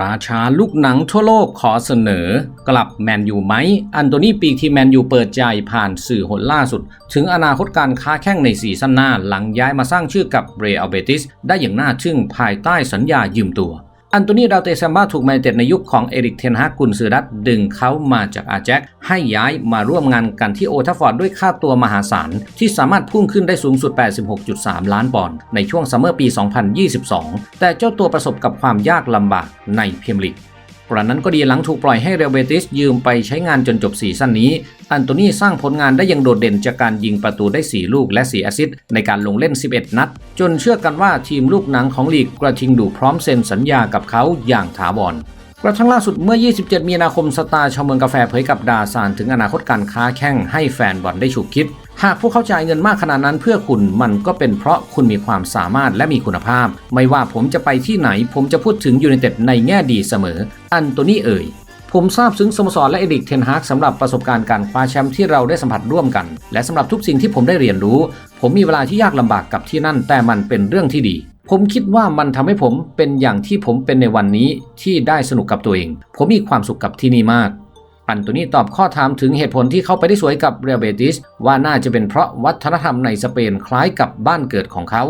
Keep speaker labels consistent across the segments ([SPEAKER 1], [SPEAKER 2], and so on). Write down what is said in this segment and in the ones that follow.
[SPEAKER 1] ราชาลูกหนังทั่วโลกขอเสนอ กลับแมนยูไหม อันโตนีปีกที่แมนยูเปิดใจผ่านสื่อหนล่าสุด ถึงอนาคตการค้าแข้งในซีซั่นหน้าหลังย้ายมาสร้างชื่อกับเรอัลเบติสได้อย่างน่าทึ่งภายใต้สัญญายืมตัว อันโตนีดาวเตซัมบาถูกแมนเต็ดในยุคของเอริกเทนฮากกุนซือดัตดึงเขามาจากอาแจ็คให้ย้ายมาร่วมงานกันที่โอทัฟฟอร์ดด้วยค่าตัวมหาศาล ที่สามารถพุ่งขึ้นได้สูงสุด 86.3 ล้านปอนด์ในช่วงซัมเมอร์ปี 2022 แต่เจ้าตัวประสบกับความยากลำบากในพรีเมียมลีก กระนั้นก็ดีหลังถูกปล่อยให้เรอเบติสยืมไปใช้งานจนจบซีซั่นนี้ อันโตนีสร้างผลงานได้อย่างโดดเด่นจากการยิงประตูได้ 4 ลูกและ 4 แอสซิสต์ในการลงเล่น 11 นัด จนเชื่อกันว่าทีมลูกหนังของลีกกระทิงดูพร้อมเซ็นสัญญากับเขาอย่างถาวรกระทั่งล่าสุดเมื่อ 27 มีนาคมสตาร์ชาวเมืองกาแฟเผยกับดาซานถึงอนาคตการค้าแข่งให้แฟนบอลได้ฉุกคิด หากพวกเขาจ่ายเงินมากขนาดนั้นเพื่อคุณมันก็เป็นเพราะคุณมีความสามารถและมีคุณภาพ ไม่ว่าผมจะไปที่ไหน ผมจะพูดถึงยูไนเต็ดในแง่ดีเสมอ อันโตนี่เอ่ยผมทราบซึ้งสโมสรและเอริกเทนฮากสำหรับประสบการณ์การคว้าแชมป์ที่เราได้สัมผัสร่วมกัน และสำหรับทุกสิ่งที่ผมได้เรียนรู้ ผมมีเวลาที่ยากลำบากกับที่นั่น แต่มันเป็นเรื่องที่ดี ผมคิดว่ามันทำให้ผมเป็นอย่างที่ผมเป็นในวันนี้ที่ได้สนุกกับตัวเอง ผมมีความสุขกับที่นี่มาก อันโตนีตอบข้อถามถึงเหตุผลที่เขาไปได้สวยกับเรอัลเบติสว่าน่าจะเป็นเพราะวัฒนธรรมในสเปนคล้ายกับบ้านเกิดของเขา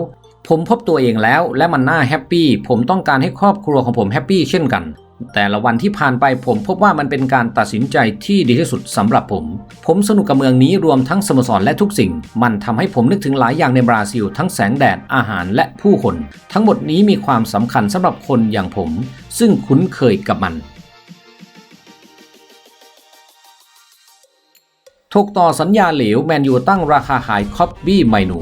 [SPEAKER 1] ผมพบตัวเองแล้วและมันน่าแฮปปี้ผมต้องการให้ครอบครัวของผมแฮปปี้เช่นกัน แต่ละวันที่ผ่านไปผมพบว่ามันเป็นการตัดสินใจที่ดีที่สุดสำหรับผม ผมสนุกกับเมืองนี้รวมทั้งสโมสรและทุกสิ่ง มันทำให้ผมนึกถึงหลายอย่างในบราซิล ทั้งแสงแดดอาหารและผู้คน ทั้งหมดนี้มีความสำคัญสำหรับคนอย่างผม ซึ่งคุ้นเคยกับมัน ถูกต่อสัญญาเหลวแมนยูตั้งราคาขายคอปบี้ไมนู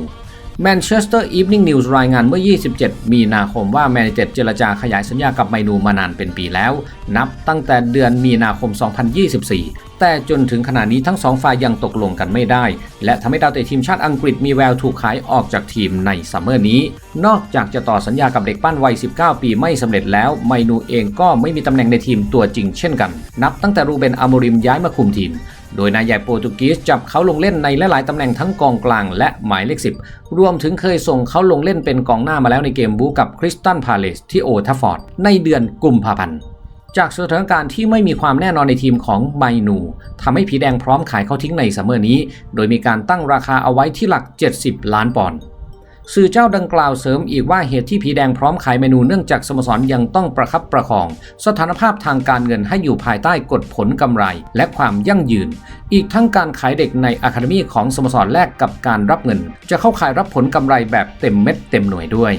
[SPEAKER 1] แมนเชสเตอร์อีฟนิ่งนิวส์รายงานเมื่อ 27 มีนาคมว่าแมนเต็ดเจรจาขยายสัญญากับไมนูมานานเป็นปีแล้ว นับตั้งแต่เดือนมีนาคม 2024 แต่จนถึงขณะนี้ทั้งสองฝ่ายยังตกลงกันไม่ได้ และทำให้ดาวเตะทีมชาติอังกฤษมีแววถูกขายออกจากทีมในซัมเมอร์นี้ นอกจากจะต่อสัญญากับเด็กปั้นวัย 19 ปีไม่สำเร็จแล้ว ไมนูเองก็ไม่มีตำแหน่งในทีมตัวจริงเช่นกัน นับตั้งแต่รูเบนอาโมริมย้ายมาคุมทีม โดยนายใหญ่โปรตุกีสจับเขาลงเล่นในหลายๆตำแหน่งทั้งกองกลางและหมายเลขสิบรวมถึงเคยส่งเขาลงเล่นเป็นกองหน้ามาแล้วในเกมบูกับคริสตันพาเลสที่โอทัฟฟอร์ดในเดือนกุมภาพันธ์จากสถานการณ์ที่ไม่มีความแน่นอนในทีมของไมนูทำให้ผีแดงพร้อมขายเขาทิ้งในซัมเมอร์นี้ โดยมีการตั้งราคาเอาไว้ที่หลัก 70 ล้านปอนด์ สื่อเจ้าดังกล่าวเสริมอีกว่าเหตุที่ผีแดงพร้อมขายเมนูเนื่องจากสโมสรยังต้องประคับประคอง สถานภาพทางการเงินให้อยู่ภายใต้กฎผลกำไร และความยั่งยืน อีกทั้งการขายเด็กในอะคาเดมีของสโมสรแลกกับการรับเงิน จะเข้าขายรับผลกำไรแบบเต็มเม็ดเต็มหน่วยด้วย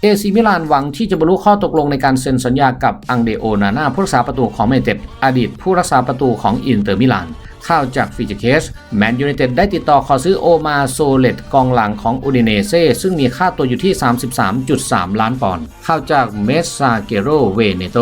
[SPEAKER 1] เอซีมิลานหวังที่จะบรรลุข้อตกลงในการเซ็นสัญญากับอังเดโอนาน่าผู้รักษาประตูของแมเต็ดอดีตผู้รักษาประตูของอินเตอร์มิลาน ข่าวจากฟิจิเคสแมนยูไนเต็ดได้ติดต่อขอซื้อโอมาโซเลตกองหลังของอูดิเนเซ่ซึ่งมีค่าตัวอยู่ที่ 33.3 ล้านปอนด์ข่าวจากเมสซาเกโรเวเนโต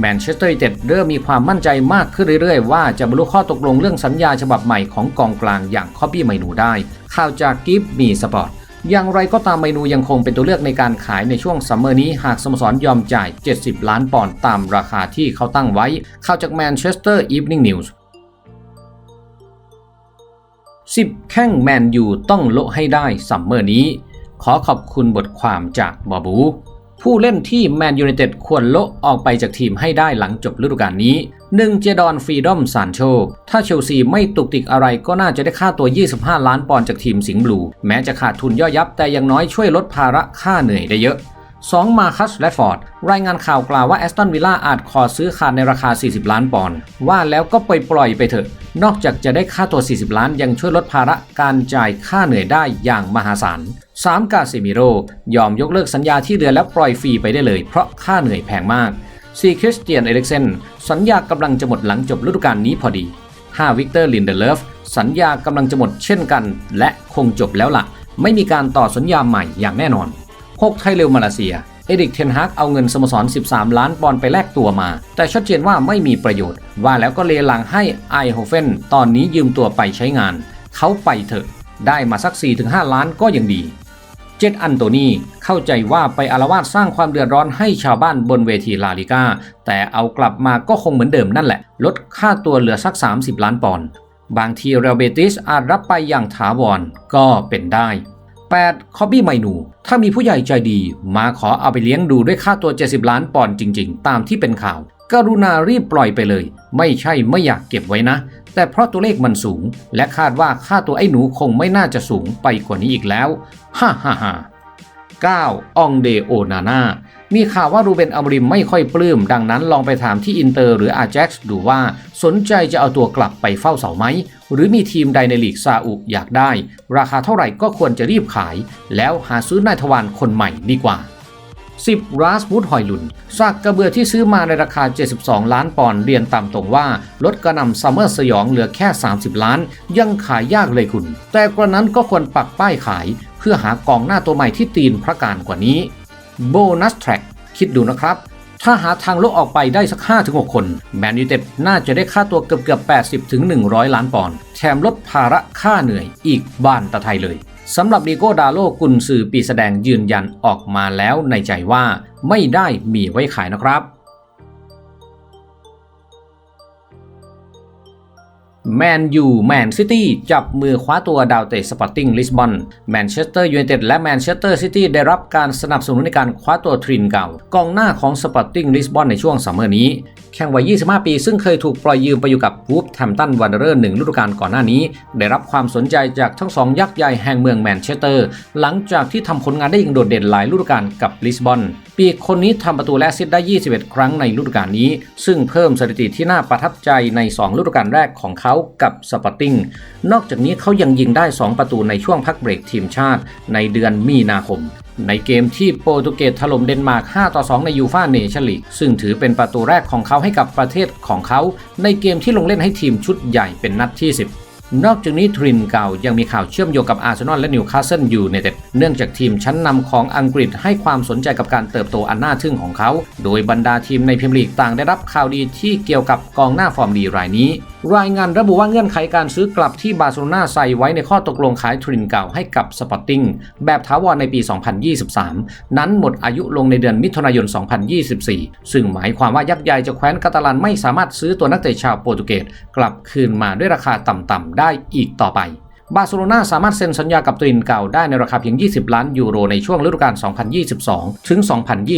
[SPEAKER 1] แมนเชสเตอร์ยูไนเต็ดเริ่มมีความมั่นใจมากขึ้นเรื่อยๆ ว่าจะบรรลุข้อตกลงเรื่องสัญญาฉบับใหม่ของกองกลางอย่างคอบบี้ไมนูได้ ข่าวจากกิฟมีสปอร์ตอย่างไรก็ตามเมนูยังคงเป็นตัวเลือกในการขายในช่วงซัมเมอร์นี้หากสโมสรยอมจ่าย 70 ล้านปอนด์ตามราคาที่เขาตั้งไว้ ข่าวจากแมนเชสเตอร์อีฟนิ่งนิวส์ 10 แข้งแมนยูต้องโละให้ได้ซัมเมอร์นี้ ขอขอบคุณบทความจากบอบู ผู้เล่นที่แมนยูไนเต็ดควรโละออกไปจากทีมให้ได้หลังจบฤดูกาลนี้ 1. เจดอนฟรีดอมซานโช ถ้าเชลซีไม่ตุกติกอะไรก็น่าจะได้ค่าตัว 25 ล้านปอนด์จากทีมสิงห์บลู แม้จะขาดทุนย่อยยับแต่อยังน้อยช่วยลดภาระค่าเหนื่อยได้เยอะ 2. มาคัสและฟอร์ดรายงานข่าวกล่าวว่าแอสตันวิลล่าอาจขอซื้อขาดในราคา 40 ล้านปอนด์ว่าแล้วก็ปล่อยปล่อยไปเถอะ นอกจากจะได้ค่าตัว 40 ล้านยังช่วยลดภาระการจ่ายค่าเหนื่อยได้อย่างมหาศาล 3. กาเซมิโรยอมยกเลิกสัญญาที่เหลือแล้วปล่อยฟรีไปได้เลย เพราะค่าเหนื่อยแพงมาก 4. คริสเตียนเอริกเซนสัญญากำลังจะหมดหลังจบฤดูกาลนี้พอดี 5. วิกเตอร์ลินเดเลฟสัญญากำลังจะหมดเช่นกัน และคงจบแล้วละ่ะ ไม่มีการต่อสัญญาใหม่อย่างแน่นอน 6. ไทยเรลมาเลเซีย เอริกเทนฮากเอาเงินสโมสร 13 ล้านปอนด์ไปแลกตัวมา แต่ชัดเจนว่าไม่มีประโยชน์ ว่าแล้วก็เลหลังให้ไอโฮเฟนตอนนี้ยืมตัวไปใช้งาน เขาไปเถอะ ได้มาสัก 4-5 ล้านก็ยังดีเจตอันโตนีเข้าใจว่าไปอารวาสสร้างความเดือดร้อนให้ชาวบ้านบนเวทีลาลิก้า แต่เอากลับมาก็คงเหมือนเดิมนั่นแหละ ลดค่าตัวเหลือสัก 30 ล้านปอนด์บางทีเรอัลเบติสอาจรับไปอย่างถาวรก็เป็นได้ 8. คอบบี้ไมนู ถ้ามีผู้ใหญ่ใจดี มาขอเอาไปเลี้ยงดูด้วยค่าตัว 70 ล้านปอนด์จริง ๆ ตามที่เป็นข่าว กรุณารีบปล่อยไปเลย ไม่ใช่ไม่อยากเก็บไว้นะ แต่เพราะตัวเลขมันสูง และคาดว่าค่าตัวไอ้หนูคงไม่น่าจะสูงไปกว่านี้อีกแล้ว ฮ่าฮ่าฮ่า 9. องเดโอนาน่า มีข่าวว่ารูเบนอัมริมไม่ค่อยปลื้ม ดังนั้นลองไปถามที่อินเตอร์หรืออาแจ็กซ์ดูว่าสนใจจะเอาตัวกลับไปเฝ้าเสาไหม หรือมีทีมใดในลีกซาอุอยากได้ ราคาเท่าไหร่ก็ควรจะรีบขาย แล้วหาซื้อนายทวารคนใหม่ดีกว่า 10. ราสบูดหอยลุนซากกระเบือที่ซื้อมาในราคา 72 ล้านปอนด์เรียนตามตรงว่า ลดกระนำซัมเมอร์สยองเหลือแค่ 30 ล้าน ยังขายยากเลยคุณ แต่กระนั้นก็ควรปักป้ายขาย เพื่อหากองหน้าตัวใหม่ที่ตีนพระการกว่านี้ โบนัสแทร็กคิดดูนะครับ ถ้าหาทางโลกออกไปได้สัก 5-6 คนแมนยูเต็ดน่าจะได้ค่าตัวเกือบเกือบ80ถึง100 ล้านปอนด์แถมลดภาระค่าเหนื่อยอีกบ้านตะไทยเลยสำหรับดีโก้ดาโลกุนซือปีแสดงยืนยันออกมาแล้วในใจว่าไม่ได้มีไว้ขายนะครับ แมนยูแมนซิตี้จับมือคว้าตัวดาวเตะสปอร์ติ้งลิสบอนแมนเชสเตอร์ยูไนเต็ดและแมนเชสเตอร์ซิตี้ได้รับการสนับสนุนในการคว้าตัวทรินเก่ากองหน้าของสปอร์ติ้งลิสบอนในช่วงซัมเมอร์นี้ แข่งวัย 25 ปี ซึ่งเคยถูกปล่อยยืมไปอยู่กับวูฟแฮมตันวันเดอร์หนึ่งฤดูกาลก่อนหน้านี้ ได้รับความสนใจจากทั้งสองยักษ์ใหญ่แห่งเมืองแมนเชสเตอร์ หลังจากที่ทำผลงานได้อย่างโดดเด่นหลายฤดูกาลกับลิสบอนปีกคนนี้ทำประตูและซิสต์ได้ 21 ครั้งในฤดูกาลนี้ ซึ่งเพิ่มสถิติที่น่าประทับใจใน 2 ฤดูกาลแรกของเขากับสปอร์ติ้ง นอกจากนี้เขายังยิงได้ 2 ประตูในช่วงพักเบรกทีมชาติในเดือนมีนาคม ในเกมที่โปรตุเกสถล่มเดนมาร์ก 5 ต่อ 2 ในยูฟ่าเนชั่นลีก ซึ่งถือเป็นประตูแรกของเขาให้กับประเทศของเขา ในเกมที่ลงเล่นให้ทีมชุดใหญ่เป็นนัดที่ 10 นอกจากนี้ทรินเก่ายังมีข่าวเชื่อมโยงกับอาร์เซนอลและนิวคาสเซิลยูไนเต็ดเนื่องจากทีมชั้นนำของอังกฤษให้ความสนใจกับการเติบโตอันน่าทึ่งของเขา โดยบรรดาทีมในพรีเมียร์ลีกต่างได้รับข่าวดีที่เกี่ยวกับกองหน้าฟอร์มดีรายนี้ รายงานระบุว่าเงื่อนไขการซื้อกลับที่บาร์เซโลนาใส่ไว้ในข้อตกลงขายทรินเก่าให้กับสปอร์ติ้งแบบถาวรในปี 2023 นั้นหมดอายุลงในเดือนมิถุนายน 2024 ซึ่งหมายความว่ายักษ์ใหญ่จากแคว้นกาตาลันไม่สามารถซื้อตัวนักเตะชาวโปรตุเกสกลับคืนมาด้วยราคาต่ำๆได้ได้อีกต่อไป บาร์เซโลนาสามารถเซ็นสัญญากับตรินเก่าได้ในราคาเพียง 20 ล้านยูโรในช่วงฤดูกาล 2022 ถึง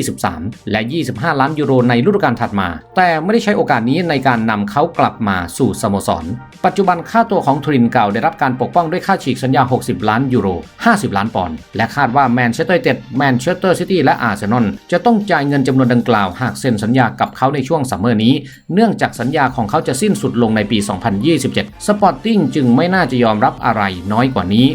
[SPEAKER 1] 2023 และ 25 ล้านยูโรในฤดูกาลถัดมา แต่ไม่ได้ใช้โอกาสนี้ในการนำเขากลับมาสู่สโมสร ปัจจุบันค่าตัวของทรินเก่าได้รับการปกป้องด้วยค่าฉีกสัญญา 60 ล้านยูโร 50 ล้านปอนด์ และคาดว่าแมนเชสเตอร์เต็ดแมนเชสเตอร์ซิตี้และอาร์เซนอลจะต้องจ่ายเงินจำนวนดังกล่าวหากเซ็นสัญญากับเขาในช่วงซัมเมอร์นี้ เนื่องจากสัญญาของเขาจะสิ้นสุดลงในปี 2027 สปอร์ติ้งจึงไม่น่าจะยอมรับอะไรน้อยกว่านี้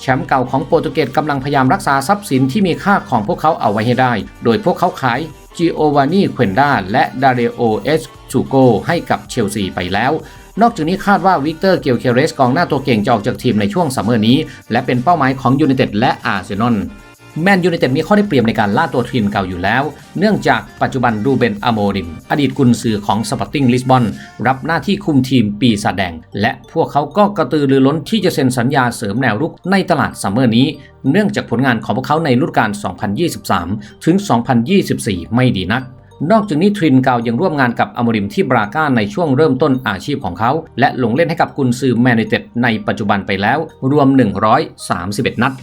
[SPEAKER 1] แชมป์เก่าของโปรตุเกสกำลังพยายามรักษาทรัพย์สินที่มีค่าของพวกเขาเอาไว้ให้ได้ โดยพวกเขาขายจิโอวานีเควนดาและดาเรโอเอสชูโกให้กับเชลซีไปแล้ว นอกจากนี้คาดว่าวิกเตอร์เกลเคเรสกองหน้าตัวเก่งจะออกจากทีมในช่วงซัมเมอร์นี้ และเป็นเป้าหมายของยูไนเต็ดและอาร์เซนอล แมนยูไนเต็ดมีข้อได้เปรียบในการล่าตัวทีมเก่าอยู่แล้ว เนื่องจากปัจจุบันรูเบนอโมริม อดีตกุนซือของสปอร์ติ้งลิสบอนรับหน้าที่คุมทีมปีศาจแดง และพวกเขาก็กระตือรือร้นที่จะเซ็นสัญญาเสริมแนวรุกในตลาดซัมเมอร์นี้ เนื่องจากผลงานของพวกเขาในฤดูกาล 2023 ถึง 2024 ไม่ดีนักนอกจากนี้ทรินเกายังร่วมงานกับอโมริมที่บราก้าในช่วงเริ่มต้นอาชีพของเขา และลงเล่นให้กับกุนซือแมนยูไนเต็ดในปัจจุบันไปแล้ว รวม 131 นัด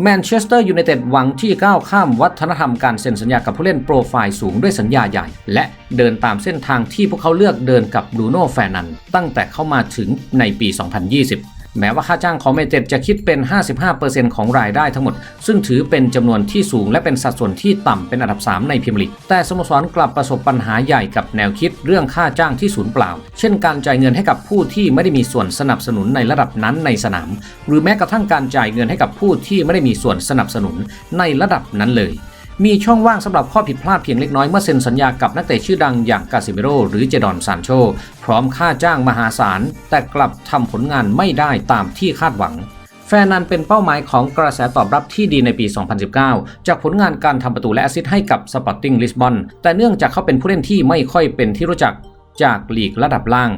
[SPEAKER 1] แมนเชสเตอร์ยูไนเต็ดหวังที่ก้าวข้ามวัฒนธรรมการเซ็นสัญญากับผู้เล่นโปรไฟล์สูงด้วยสัญญาใหญ่ และเดินตามเส้นทางที่พวกเขาเลือกเดินกับบรูโน่แฟร์นันตั้งแต่เข้ามาถึงในปี 2020 แม้ว่าค่าจ้างของเมเต็ดจะคิดเป็น 55%ของรายได้ทั้งหมด ซึ่งถือเป็นจำนวนที่สูงและเป็นสัดส่วนที่ต่ำเป็นอันดับ 3 ในพรีเมียร์ลีกแต่สโมสรกลับประสบปัญหาใหญ่กับแนวคิดเรื่องค่าจ้างที่สูญเปล่า เช่นการจ่ายเงินให้กับผู้ที่ไม่ได้มีส่วนสนับสนุนในระดับนั้นในสนาม หรือแม้กระทั่งการจ่ายเงินให้กับผู้ที่ไม่ได้มีส่วนสนับสนุนในระดับนั้นเลย มีช่องว่างสำหรับข้อผิดพลาดเพียงเล็กน้อยเมื่อเซ็นสัญญากับนักเตะชื่อดังอย่างกาซิเมโรหรือเจดอนซานโช พร้อมค่าจ้างมหาศาล แต่กลับทำผลงานไม่ได้ตามที่คาดหวังแฟนนันเป็นเป้าหมายของกระแสตอบรับที่ดีในปี 2019 จากผลงานการทำประตูและแอสซิสต์ให้กับสปอร์ติ้งลิสบอนแต่เนื่องจากเขาเป็นผู้เล่นที่ไม่ค่อยเป็นที่รู้จักจากลีกระดับล่าง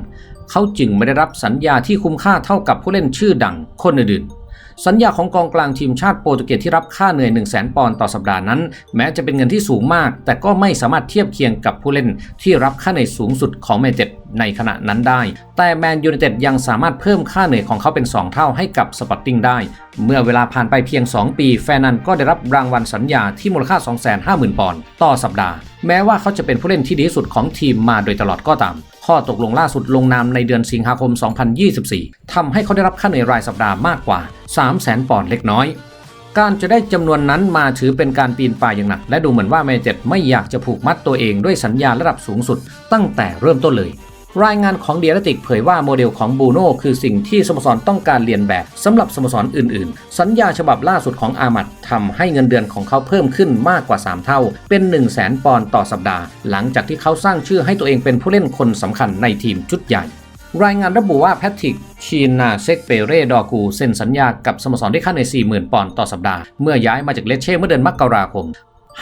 [SPEAKER 1] เขาจึงไม่ได้รับสัญญาที่คุ้มค่าเท่ากับผู้เล่นชื่อดังคนอื่นๆ สัญญาของกองกลางทีมชาติโปรตุเกสที่รับค่าเหนื่อย 1 0 0 0 0แปอนด์ต่อสัปดาห์นั้น แม้จะเป็นเงินที่สูงมาก แต่ก็ไม่สามารถเทียบเคียงกับผู้เล่นที่รับค่าเหนื่อยสูงสุดของแมนเต็ดในขณะนั้นได้ แต่แมนยูไนเต็ดยังสามารถเพิ่มค่าเหนื่อยของเขาเป็น 2 เท่าให้กับสปอร์ติ้งได้ เมื่อเวลาผ่านไปเพียง 2 ปี แฟนันก็ได้รับรางวัลสัญญาที่มูลค่า 250,000 ปอนด์ต่อสัปดาห์ แม้ว่าเขาจะเป็นผู้เล่นที่ดีที่สุดของทีมมาโดยตลอดก็ตาม ข้อตกลงล่าสุดลงนามในเดือนสิงหาคม 2024ทำให้เขาได้รับค่าเหนื่อยรายสัปดาห์มากกว่า 300,000 ปอนด์เล็กน้อย การจะได้จำนวนนั้นมาถือเป็นการปีนป่ายอย่างหนัก และดูเหมือนว่าแมนเจ็ดไม่อยากจะผูกมัดตัวเองด้วยสัญญาระดับสูงสุดตั้งแต่เริ่มต้นเลย รายงานของเดียร์ติกเผยว่าโมเดลของบูโน่คือสิ่งที่สโมสรต้องการเรียนแบบสำหรับสโมสรอื่นๆ สัญญาฉบับล่าสุดของอามัดทำให้เงินเดือนของเขาเพิ่มขึ้นมากกว่า 3 เท่า เป็น 1 0 0 0 0แสนปอนด์ต่อสัปดาห์ หลังจากที่เขาสร้างชื่อให้ตัวเองเป็นผู้เล่นคนสำคัญในทีมชุดใหญ่ รายงานระบุว่าแพทริกชีนาเซกเปเรดอกูเซ็นสัญญากับสโมสรด้ค่าใน 40,000 ปอนด์ต่อสัปดาห์ เมื่อย้ายมาจากเลเช่เมื่อเดือนมกราคม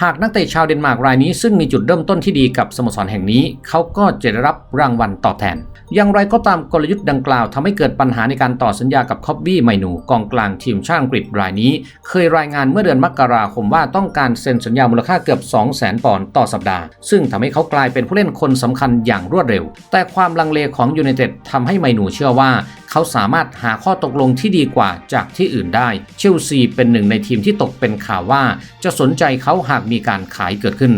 [SPEAKER 1] หากนักเตะชาวเดนมาร์กรายนี้ซึ่งมีจุดเริ่มต้นที่ดีกับสโมสรแห่งนี้ เขาก็จะได้รับรางวัลตอบแทน อย่างไรก็ตามกลยุทธ์ดังกล่าวทำให้เกิดปัญหาในการต่อสัญญากับคอบบี้ไมนูกองกลางทีมชาติอังกฤษรายนี้ เคยรายงานเมื่อเดือนมกราคมว่าต้องการเซ็นสัญญามูลค่าเกือบ 200,000ปอนด์ต่อสัปดาห์ ซึ่งทำให้เขากลายเป็นผู้เล่นคนสำคัญอย่างรวดเร็ว แต่ความลังเลของยูไนเต็ดทำให้ไมนูเชื่อว่า เขาสามารถหาข้อตกลงที่ดีกว่าจากที่อื่นได้ เชลซีเป็นหนึ่งในทีมที่ตกเป็นข่าวว่า จะสนใจเขาหากมีการขายเกิดขึ้น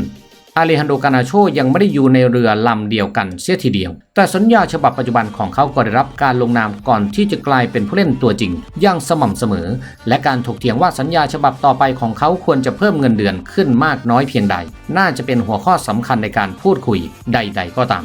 [SPEAKER 1] อาเลฮันโดกานาโชยังไม่ได้อยู่ในเรือลำเดียวกันเสียทีเดียว แต่สัญญาฉบับปัจจุบันของเขาก็ได้รับการลงนามก่อนที่จะกลายเป็นผู้เล่นตัวจริง อย่างสม่ำเสมอ และการถกเถียงว่าสัญญาฉบับต่อไปของเขาควรจะเพิ่มเงินเดือนขึ้นมากน้อยเพียงใด น่าจะเป็นหัวข้อสำคัญในการพูดคุยใด ๆ ก็ตาม